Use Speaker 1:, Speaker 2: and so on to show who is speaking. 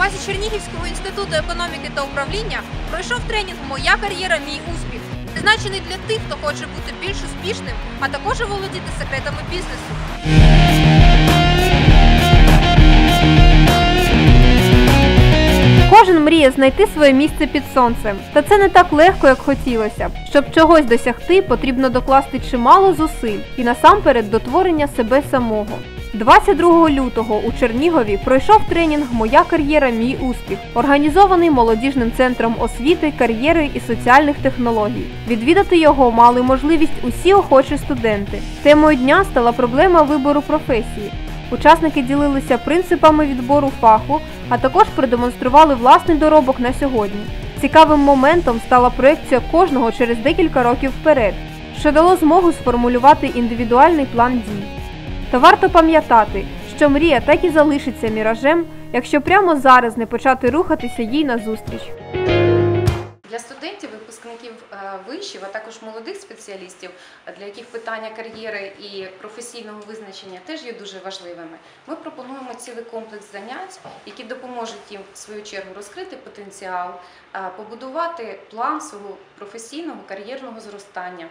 Speaker 1: базі Чернігівського інституту економіки та управління пройшов тренінг Моя кар'єра, мій успіх, призначений для тих, хто хоче бути більш успішним, а також володіти секретами бізнесу. Кожен мріє знайти своє місце під сонцем, та це не так легко, як хотілося б. Щоб чогось досягти, потрібно докласти чимало зусиль і насамперед до творення себе самого. 22 лютого у Чернігові пройшов тренінг Моя кар'єра, мій успіх, організований молодіжним центром освіти, кар'єри і соціальних технологій. Відвідати його мали можливість усі охочі студенти. Темою дня стала проблема вибору професії. Учасники ділилися принципами відбору фаху, а також продемонстрували власний доробок на сьогодні. Цікавим моментом стала проекція кожного через декілька років вперед, що дало змогу сформулювати індивідуальний план дій. Та варто пам'ятати, що мрія так і залишиться міражем, якщо прямо зараз не почати рухатися їй назустріч.
Speaker 2: Для студентів, випускників е, вишів, а також молодих спеціалістів, для яких питання кар'єри і професійного визначення теж є дуже важливими, ми пропонуємо цілий комплекс занять, які допоможуть їм в свою чергу розкрити потенціал, е, побудувати план свого професійного кар'єрного зростання.